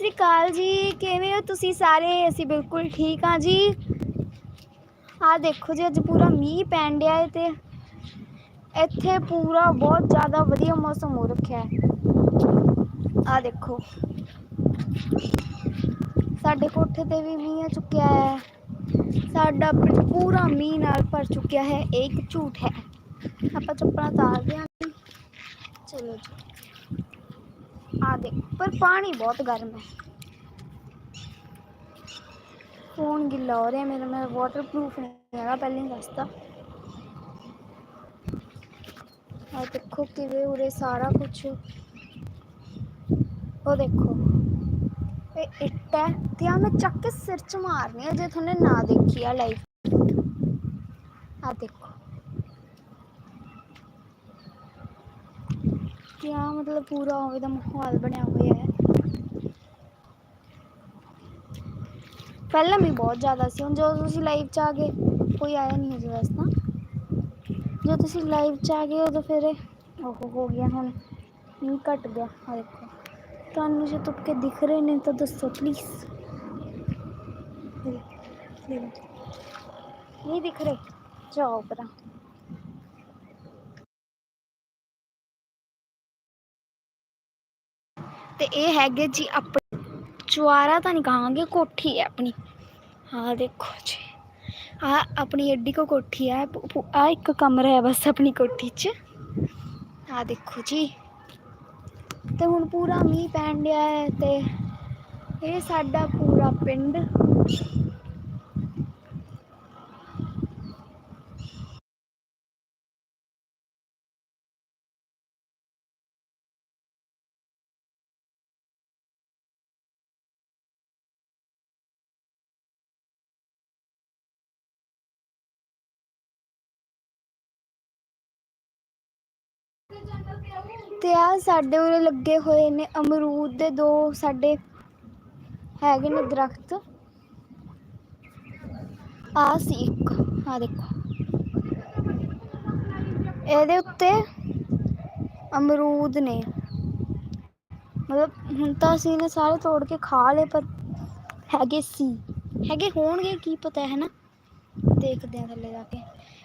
ਸ੍ਰੀ ਅਕਾਲ ਜੀ ਕਿਵੇਂ ਹੋ ਤੁਸੀਂ ਸਾਰੇ ਅਸੀਂ ਬਿਲਕੁਲ ਠੀਕ ਹਾਂ ਜੀ ਆਹ ਦੇਖੋ ਜੀ ਅੱਜ ਪੂਰਾ ਮੀਂਹ ਪੈਣ ਡਿਆ ਹੈ ਤੇ ਇੱਥੇ ਪੂਰਾ ਬਹੁਤ ਜ਼ਿਆਦਾ ਵਧੀਆ ਮੌਸਮ ਹੋ ਰੱਖਿਆ ਹੈ ਆਹ ਦੇਖੋ ਸਾਡੇ ਕੋਠੇ ਤੇ ਵੀ ਮੀਂਹ ਆ ਚੁੱਕਿਆ ਹੈ ਸਾਡਾ ਪਿੰਡ ਪੂਰਾ ਮੀਂਹ ਨਾਲ ਭਰ ਚੁੱਕਿਆ ਹੈ ਇਹ ਇੱਕ ਝੂਠ ਹੈ ਆਪਾਂ ਚੱਪਲਾਂ ਤਾਰਦੇ ਹਾਂ ਚਲੋ ਜੀ ਆ ਦੇਖ ਪਰ ਪਾਣੀ ਬਹੁਤ ਗਰਮ ਹੈ ਫੋਨ ਗਿੱਲਾ ਹੋ ਰਿਹਾ ਮੇਰਾ ਮੇਰਾ ਵਾਟਰਪ੍ਰੂਫ ਨਹੀਂ ਹੈਗਾ ਪਹਿਲਾਂ ਹੀ ਦੱਸਤਾ ਆ ਦੇਖੋ ਕਿਵੇਂ ਉਰੇ ਸਾਰਾ ਕੁਝ ਉਹ ਦੇਖੋ ਇਹ ਇੱਟ ਹੈ ਤੇ ਆ ਮੈਂ ਚੱਕ ਕੇ ਸਿਰ ਚ ਮਾਰਨੀ ਆ ਜੇ ਤੁਹਾਨੂੰ ਨਾ ਦੇਖੀ ਆ ਲਾਈਵ ਆ ਦੇਖੋ ਕਿਆ ਮਤਲਬ ਪੂਰਾ ਉਵੇਂ ਦਾ ਮਾਹੌਲ ਬਣਿਆ ਹੋਇਆ ਹੈ ਪਹਿਲਾਂ ਵੀ ਬਹੁਤ ਜ਼ਿਆਦਾ ਸੀ ਹੁਣ ਜਦੋਂ ਤੁਸੀਂ ਲਾਈਵ 'ਚ ਆ ਗਏ ਕੋਈ ਆਇਆ ਨਹੀਂ ਹਜੇ ਵੈਸੇ ਤਾਂ ਜਦੋਂ ਤੁਸੀਂ ਲਾਈਵ 'ਚ ਆ ਗਏ ਉਦੋਂ ਫਿਰ ਉਹ ਹੋ ਗਿਆ ਹੁਣ ਮੀਂਹ ਘਟ ਗਿਆ ਆ ਦੇਖੋ ਤੁਹਾਨੂੰ ਜੇ ਤੁਪਕੇ ਦਿਖ ਰਹੇ ਨੇ ਤਾਂ ਦੱਸੋ ਪਲੀਜ਼ ਨਹੀਂ ਦਿਖ ਰਹੇ ਜਾਓ ਪਰਾਂ ਤੇ ਇਹ ਹੈਗੇ ਜੀ ਆਪਣੀ ਚੁਆਰਾ ਤਾਂ ਨਹੀਂ ਕਹਾਂਗੇ, ਕੋਠੀ ਹੈ ਆਪਣੀ। ਹਾਂ ਦੇਖੋ ਜੀ ਆ ਆਪਣੀ ਐਡੀ ਕੋ ਕੋਠੀ ਹੈ ਆ ਇੱਕ ਕਮਰਾ ਹੈ ਬਸ ਆਪਣੀ ਕੋਠੀ 'ਚ। ਆ ਦੇਖੋ ਜੀ, ਤੇ ਹੁਣ ਪੂਰਾ ਮੀਂਹ ਪੈਣ ਡਿਆ ਹੈ ਤੇ ਇਹ ਸਾਡਾ ਪੂਰਾ ਪਿੰਡ। ਤੇ ਆ ਸਾਡੇ ਉਰੇ ਲੱਗੇ ਹੋਏ ਨੇ ਅਮਰੂਦ ਦੇ ਦੋ ਸਾਡੇ ਹੈਗੇ ਨੇ ਦਰਖਤ। ਆ ਸੀ ਇੱਕ, ਆ ਦੇਖੋ। ਇਹਦੇ ਉੱਤੇ ਅਮਰੂਦ ਨੇ। ਮਤਲਬ ਹੁਣ ਤਾਂ ਅਸੀਂ ਨੇ ਸਾਰੇ ਤੋੜ ਕੇ ਖਾ ਲਏ, ਪਰ ਹੈਗੇ ਸੀ। ਹੈਗੇ ਹੋਣਗੇ, ਕੀ ਪਤਾ ਹੈ ਨਾ ਦੇਖਦੇ ਆ ਥੱਲੇ ਜਾ ਕੇ।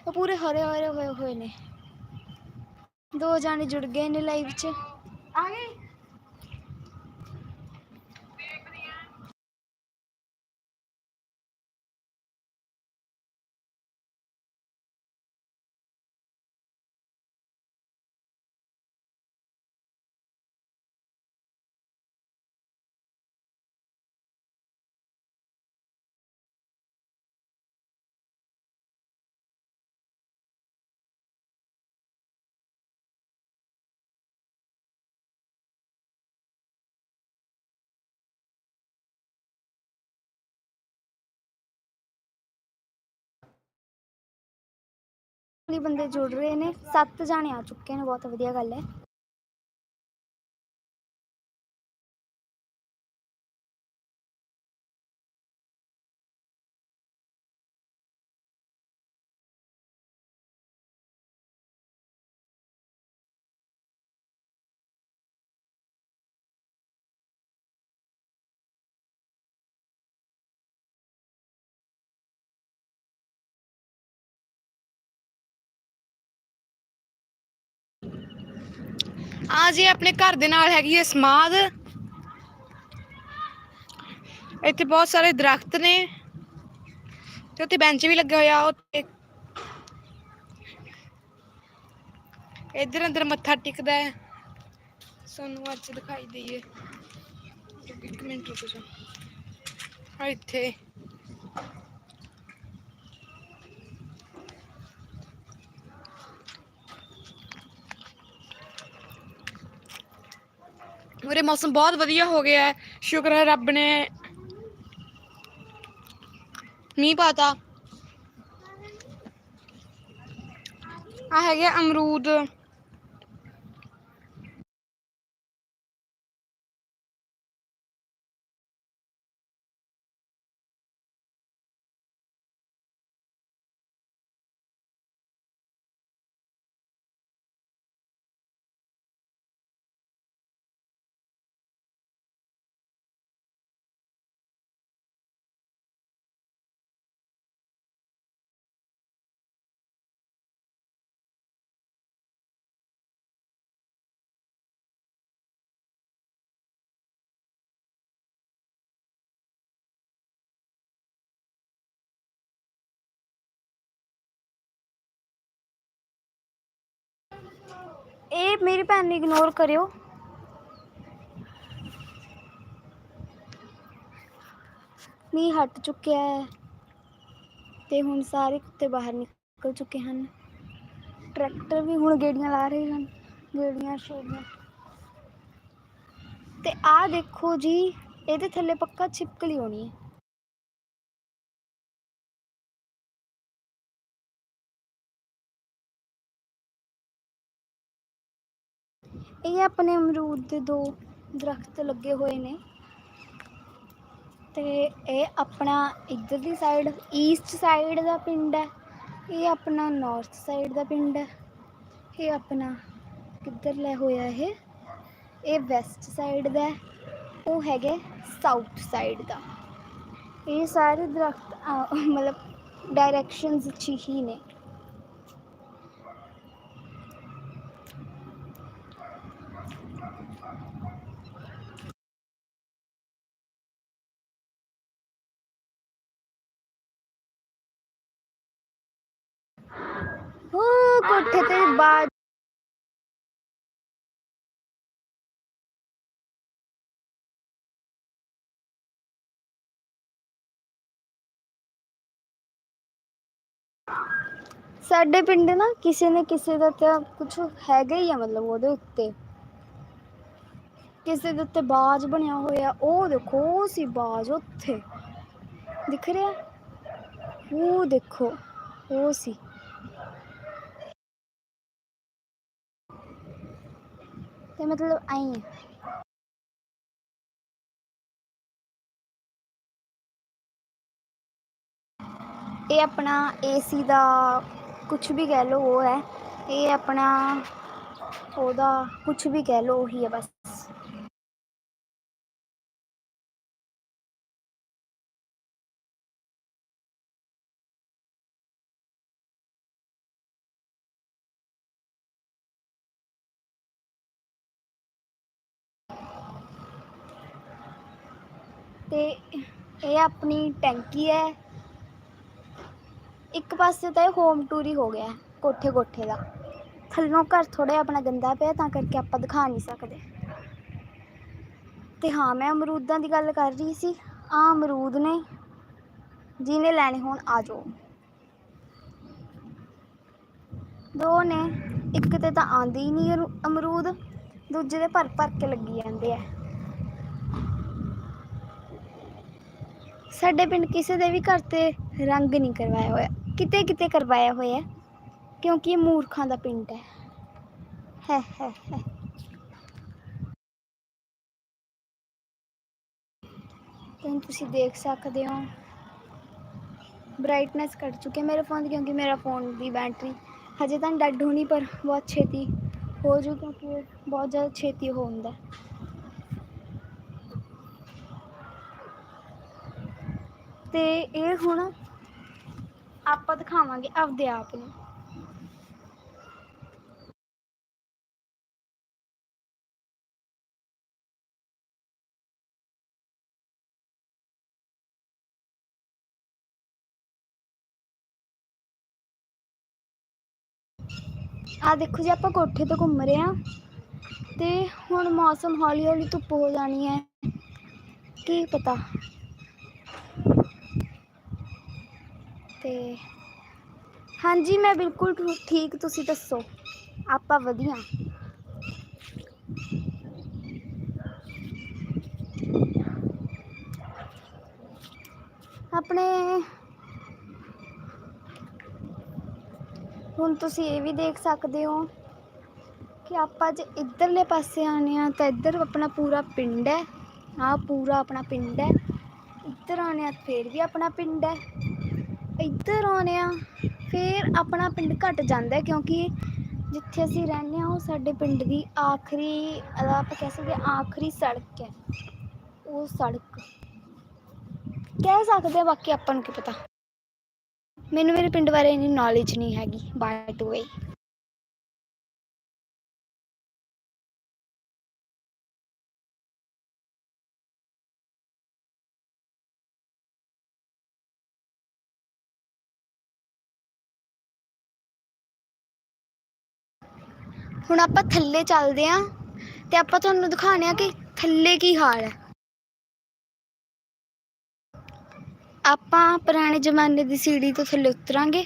ਉਹ ਪੂਰੇ ਹਰੇ ਹਰੇ ਹੋਏ ਹੋਏ ਨੇ। ਦੋ ਜਾਣੇ ਜੁੜ ਗਏ ਨੇ ਲਾਈਵ 'ਚ। ਆ ਗਏ? ਲਈ ਬੰਦੇ ਜੁੜ ਰਹੇ ਨੇ ਸੱਤ ਜਾਣੇ ਆ ਚੁੱਕੇ ਨੇ ਬਹੁਤ ਵਧੀਆ ਗੱਲ ਹੈ। ਆ ਜੀ, ਆਪਣੇ ਘਰ ਦੇ ਨਾਲ ਹੈਗੀ ਹੈ ਸਮਾਦ। ਇੱਥੇ ਬਹੁਤ ਸਾਰੇ ਦਰਖਤ ਨੇ ਤੇ ਉੱਥੇ ਬੈਂਚ ਵੀ ਲੱਗਾ ਹੋਇਆ ਉੱਤੇ ਇੱਧਰ ਅੰਦਰ ਮੱਥਾ ਟਿਕਦਾ ਹੈ। ਸਾਨੂੰ ਅੱਜ ਦਿਖਾਈ ਦਈਏ। ਇੱਕ ਮਿੰਟ ਰੁਕੋ ਜੀ। ਇੱਥੇ ਉਰੇ ਮੌਸਮ ਬਹੁਤ ਵਧੀਆ ਹੋ ਗਿਆ ਹੈ। ਸ਼ੁਕਰ ਹੈ ਰੱਬ ਨੇ ਮੀਂਹ ਪਾਤਾ। ਆ ਹੈਗੇ ਅਮਰੂਦ। ਇਹ ਮੇਰੀ ਭੈਣ ਨੂੰ ਇਗਨੋਰ ਕਰਿਓ। ਮੀਂਹ ਹਟ ਚੁੱਕਿਆ ਹੈ ਤੇ ਹੁਣ ਸਾਰੇ ਕੁੱਤੇ ਬਾਹਰ ਨਿਕਲ ਚੁੱਕੇ ਹਨ। ਟਰੈਕਟਰ ਵੀ ਹੁਣ ਗੇੜੀਆਂ ਲਾ ਰਹੇ ਹਨ, ਗੇੜੀਆਂ, ਛੇੜੀਆਂ। ਤੇ ਆਹ ਦੇਖੋ ਜੀ, ਇਹਦੇ ਥੱਲੇ ਪੱਕਾ ਛਿਪਕਲੀ ਹੋਣੀ ਹੈ। ਇਹ ਆਪਣੇ ਅਮਰੂਦ ਦੇ ਦੋ ਦਰਖਤ ਲੱਗੇ ਹੋਏ ਨੇ। ਤੇ ਇਹ ਆਪਣਾ ਇੱਧਰ ਦੀ ਸਾਈਡ ਈਸਟ ਸਾਈਡ ਦਾ ਪਿੰਡ ਹੈ। ਇਹ ਆਪਣਾ ਨਾਰਥ ਸਾਈਡ ਦਾ ਪਿੰਡ ਹੈ। ਇਹ ਆਪਣਾ ਕਿੱਧਰ ਲੈ ਹੋਇਆ ਇਹ? ਇਹ ਵੈਸਟ ਸਾਈਡ ਦਾ ਉਹ ਹੈਗੇ ਸਾਊਥ ਸਾਈਡ ਦਾ। ਇਹ ਸਾਰੇ ਦਰਖਤ ਮਤਲਬ ਡਾਇਰੈਕਸ਼ਨਸ ਚ ਹੀ ਨੇ ਉਹ ਕੋਠੇ ਬਾਜ ਸਾਡੇ ਪਿੰਡ ਨਾ ਕਿਸੇ ਨੇ ਕਿਸੇ ਦਾ ਤਾਂ ਕੁਝ ਹੈਗਾ ਹੀ ਆ ਮਤਲਬ ਉਹਦੇ ਉੱਤੇ। ਕਿਸੇ ਦੇ ਉੱਤੇ ਬਾਜ ਬਣਿਆ ਹੋਇਆ, ਉਹ ਦੇਖੋ, ਉਹ ਸੀ ਬਾਜ ਉੱਥੇ। ਦਿਖ ਰਿਹਾ? ਉਹ ਦੇਖੋ, ਉਹ ਸੀ। ਤੇ ਮਤਲਬ ਆਈ ਹੈ ਇਹ ਆਪਣਾ ਏਸੀ ਦਾ ਕੁਝ ਵੀ ਕਹਿ ਲਓ ਉਹ ਹੈ। ਇਹ ਆਪਣਾ ਉਹਦਾ ਕੁਝ ਵੀ ਕਹਿ ਲਓ ਉਹੀ ਹੈ ਬਸ। ਤੇ ਇਹ ਆਪਣੀ ਟੈਂਕੀ ਹੈ। ਇੱਕ ਪਾਸੇ ਤਾਂ ਇਹ ਹੋਮ ਟੂਰ ਹੀ ਹੋ ਗਿਆ ਕੋਠੇ ਕੋਠੇ ਦਾ। ਥੱਲੋਂ ਘਰ ਥੋੜਾ ਆਪਣਾ ਗੰਦਾ ਪਿਆ, ਤਾਂ ਕਰਕੇ ਆਪਾਂ ਦਿਖਾ ਨਹੀਂ ਸਕਦੇ। ਤੇ ਹਾਂ, ਮੈਂ ਅਮਰੂਦਾਂ ਦੀ ਗੱਲ ਕਰ ਰਹੀ ਸੀ। ਆ ਅਮਰੂਦ ਨੇ, ਜਿਹਨੇ ਲੈਣੇ ਹੋਣ, ਆ ਜਾਓ। ਦੋ ਨੇ, ਇੱਕ ਤੇ ਤਾਂ ਆਂਦੇ ਹੀ ਨਹੀਂ ਅਮਰੂਦ, ਦੂਜੇ ਦੇ ਭਰ ਭਰ ਕੇ ਲੱਗੀ ਜਾਂਦੇ ਆ। ਸਾਡੇ ਪਿੰਡ ਕਿਸੇ ਦੇ ਵੀ ਘਰ ਤੇ ਰੰਗ ਨਹੀਂ ਕਰਵਾਇਆ ਹੋਇਆ। ਕਿਤੇ ਕਿਤੇ ਕਰਵਾਇਆ ਹੋਇਆ ਕਿਉਂਕਿ ਇਹ ਮੂਰਖਾਂ ਦਾ ਪਿੰਡ ਹੈ। ਹੈ ਹੈ ਹੈ। ਤੇ ਹੁਣ ਤੁਸੀਂ ਦੇਖ ਸਕਦੇ ਹੋ ਬ੍ਰਾਈਟਨੈਸ ਘਟ ਚੁੱਕੀ ਹੈ ਮੇਰੇ ਫੋਨ ਦੀ, ਕਿਉਂਕਿ ਮੇਰਾ ਫੋਨ ਦੀ ਬੈਟਰੀ ਹਜੇ ਤਾਂ ਡੈਡ ਹੋਣੀ, ਪਰ ਬਹੁਤ ਛੇਤੀ ਹੋ ਜੂ, ਕਿਉਂਕਿ ਇਹ ਬਹੁਤ ਜ਼ਿਆਦਾ ਛੇਤੀ ਹੋ ਹੁੰਦਾ ਤੇ ਇਹ ਹੁਣ ਆਪਾਂ ਦਿਖਾਵਾਂਗੇ ਆਪਦੇ ਆਪ ਨੂੰ। ਆ ਦੇਖੋ ਜੀ, ਆਪਾਂ ਕੋਠੇ ਤੋਂ ਘੁੰਮ ਰਹੇ ਆ ਤੇ ਹੁਣ ਮੌਸਮ ਹੌਲੀ ਹੌਲੀ ਧੁੱਪ ਹੋ ਜਾਣੀ ਹੈ। ਕੀ ਪਤਾ? ਤੇ ਹਾਂਜੀ, ਮੈਂ ਬਿਲਕੁਲ ਠੀਕ, ਤੁਸੀਂ ਦੱਸੋ? ਆਪਾਂ ਵਧੀਆ। ਆਪਣੇ ਹੁਣ ਤੁਸੀਂ ਇਹ ਵੀ ਦੇਖ ਸਕਦੇ ਹੋ ਕਿ ਆਪਾਂ ਜੇ ਇੱਧਰਲੇ ਪਾਸੇ ਆਨੇ ਆ ਤਾਂ ਇੱਧਰ ਆਪਣਾ ਪੂਰਾ ਪਿੰਡ ਹੈ। ਆ ਪੂਰਾ ਆਪਣਾ ਪਿੰਡ ਹੈ। ਇੱਧਰ ਆਨੇ ਆ ਫੇਰ ਵੀ ਆਪਣਾ ਪਿੰਡ ਹੈ। ਇੱਧਰ ਆਉਂਦੇ ਆ ਫਿਰ ਆਪਣਾ ਪਿੰਡ ਘਟ ਜਾਂਦਾ ਕਿਉਂਕਿ ਜਿੱਥੇ ਅਸੀਂ ਰਹਿੰਦੇ ਆ ਉਹ ਸਾਡੇ ਪਿੰਡ ਦੀ ਆਖਰੀ ਆਪਾਂ ਕਹਿ ਸਕਦੇ ਹਾਂ ਆਖਰੀ ਸੜਕ ਹੈ। ਉਹ ਸੜਕ। ਕਹਿ ਸਕਦੇ ਆ ਬਾਕੀ ਆਪਾਂ ਨੂੰ ਕੀ ਪਤਾ। ਮੈਨੂੰ ਮੇਰੇ ਪਿੰਡ ਬਾਰੇ ਇੰਨੀ ਨੌਲੇਜ ਨਹੀਂ ਹੈਗੀ ਬਾਏ ਟੂ ਵੇ ਹੁਣ ਆਪਾਂ ਥੱਲੇ ਚੱਲਦੇ ਆਂ ਤੇ ਆਪਾਂ ਤੁਹਾਨੂੰ ਦਿਖਾਣੇ ਆ ਕਿ ਥੱਲੇ ਕੀ ਹਾਲ ਹੈ। ਆਪਾਂ ਪੁਰਾਣੇ ਜ਼ਮਾਨੇ ਦੀ ਸੀੜੀ ਤੋਂ ਥੱਲੇ ਉਤਰਾਂਗੇ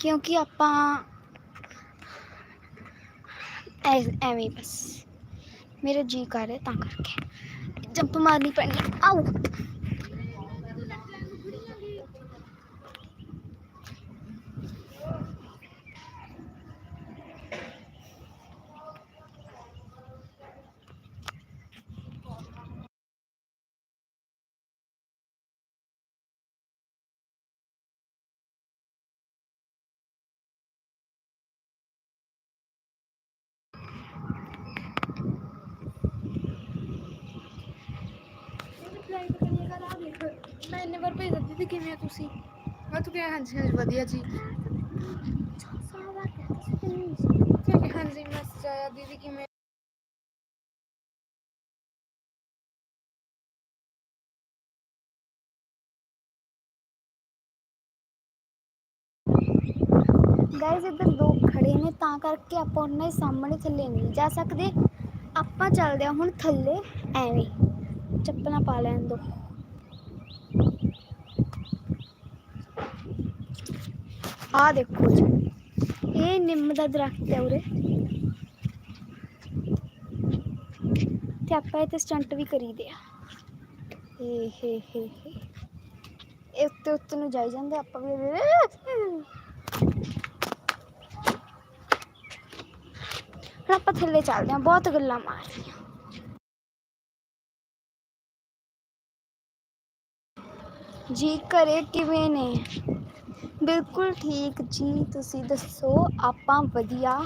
ਕਿਉਂਕਿ ਆਪਾਂ ਐਵੇਂ ਬਸ। ਮੇਰਾ ਜੀ ਕਰ ਰਿਹਾ ਤਾਂ ਕਰਕੇ। ਜੰਪ ਮਾਰਨੀ ਪੈਣੀ ਹੈ। ਮੈਂ ਇੰਨੇ ਵਾਰ ਭੇਜ ਦਿੱਤੀ ਸੀ, ਕਿਵੇਂ ਆ ਤੁਸੀਂ? ਮੈਂ ਤੂੰ ਕਿਹਾ, ਹਾਂਜੀ ਹਾਂਜੀ, ਵਧੀਆ ਜੀ। ਠੀਕ ਹੈ ਹਾਂਜੀ ਮੈਸੇਜ ਆਇਆ ਦੀਦੀ, ਕਿਵੇਂ? ਗਾਇਸ ਇੱਧਰ ਲੋਕ ਖੜੇ ਨੇ, ਤਾਂ ਕਰਕੇ ਆਪਾਂ ਉਹਨਾਂ ਦੇ ਸਾਹਮਣੇ ਥੱਲੇ ਨਹੀਂ ਜਾ ਸਕਦੇ। ਆਪਾਂ ਚੱਲਦੇ ਆ ਹੁਣ ਥੱਲੇ, ਐਵੇਂ ਚੱਪਲਾਂ ਪਾ ਲੈਣ ਦੋ। ਆ ਦੇਖੋ ਜੀ। ਇਹ ਨਿੰਮ ਦਾ ਦਰਖਤ ਹੈ ਉਰੇ। ਤੇ ਆਪਾਂ ਇਹ ਤੇ ਸਟੰਟ ਵੀ ਕਰੀਦੇ ਆ। ਏ ਹੇ ਹੇ ਹੇ। ਇਹ ਉੱਤੇ ਉੱਤੇ ਨੂੰ ਜਾਈ ਜਾਂਦੇ ਆਪਾਂ ਵੀ। ਹੁਣ ਆਪਾਂ ਥੱਲੇ ਚੱਲਦੇ ਹਾਂ ਬਹੁਤ ਗੱਲਾਂ ਮਾਰਦੀਆਂ ਜੀ ਘਰੇ ਕਿਵੇਂ ਨੇ? ਬਿਲਕੁਲ ਠੀਕ ਜੀ ਤੁਸੀਂ ਦੱਸੋ ਆਪਾਂ ਵਧੀਆ?